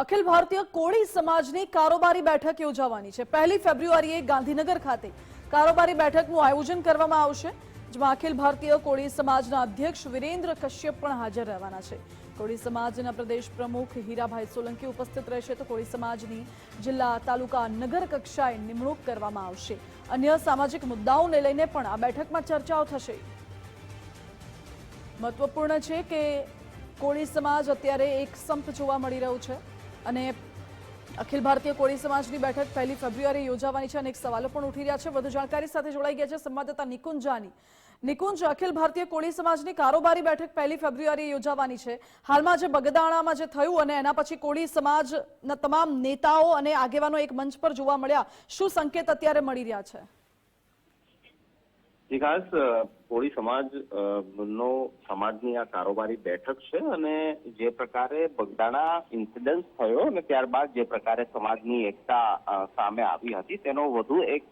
અખિલ ભારતીય કોળી સમાજની કારોબારી બેઠક યોજાવાની છે. પહેલી ફેબ્રુઆરીએ ગાંધીનગર ખાતે કારોબારી બેઠકનું આયોજન કરવામાં આવશે, જેમાં અખિલ ભારતીય કોળી સમાજના અધ્યક્ષ વિરેન્દ્ર કશ્યપ પણ હાજર રહેવાના છે. કોળી સમાજના પ્રદેશ પ્રમુખ હીરાભાઈ સોલંકી ઉપસ્થિત રહેશે તો કોળી સમાજની જિલ્લા તાલુકા નગર કક્ષાએ નિમણૂક કરવામાં આવશે. અન્ય સામાજિક મુદ્દાઓને લઈને પણ આ બેઠકમાં ચર્ચાઓ થશે. મહત્વપૂર્ણ છે કે કોળી સમાજ અત્યારે એક સંપ જોવા મળી રહ્યું છે. અને અખિલ ભારતીય કોળી સમાજની બેઠક પહેલી ફેબ્રુઆરી યોજાવાની છે અનેક સવાલો પણ ઉઠી રહ્યા છે. વધુ જાણકારી સાથે જોડાઈ ગયા છે સંવાદદાતા નિકુંજ જાની. નિકુંજ, અખિલ ભારતીય કોળી સમાજની કારોબારી બેઠક પહેલી ફેબ્રુઆરીએ યોજાવાની છે. હાલમાં જે બગદાણામાં જે થયું અને એના પછી કોળી સમાજના તમામ નેતાઓ અને આગેવાનો એક મંચ પર જોવા મળ્યા. શું સંકેત અત્યારે મળી રહ્યા છે? જી કોળી સમાજ નો, સમાજની આ કારોબારી બેઠક છે અને જે પ્રકારે બગદાણા ઇન્સિડન્સ થયો અને ત્યારબાદ જે પ્રકારે સમાજની એકતા સામે આવી હતી, તેનો વધુ એક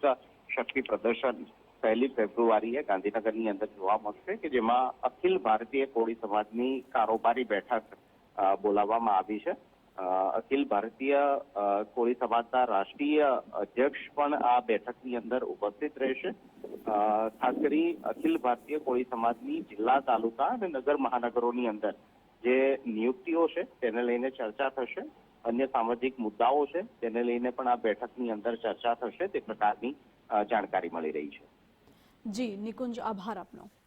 શક્તિ પ્રદર્શન પહેલી ફેબ્રુઆરીએ ગાંધીનગરની અંદર જોવા મળશે કે જેમાં અખિલ ભારતીય કોળી સમાજની કારોબારી બેઠક બોલાવવામાં આવી છે. અખિલ ભારતીય કોળી સમાજના રાષ્ટ્રીય અધ્યક્ષ પણ આ બેઠકની અંદર ઉપસ્થિત રહેશે. ખાસ કરી અખિલ ભારતીય કોળી સમાજની જિલ્લા, તાલુકા અને નગર મહાનગરોની અંદર જે નિયુક્તિઓ છે તેને લઈને ચર્ચા થશે. અન્ય સામાજિક મુદ્દાઓ છે તેને લઈને પણ આ બેઠકની અંદર ચર્ચા થશે તે પ્રકારની જાણકારી મળી રહી છે. જી, નિકુંજ, આભાર આપનો.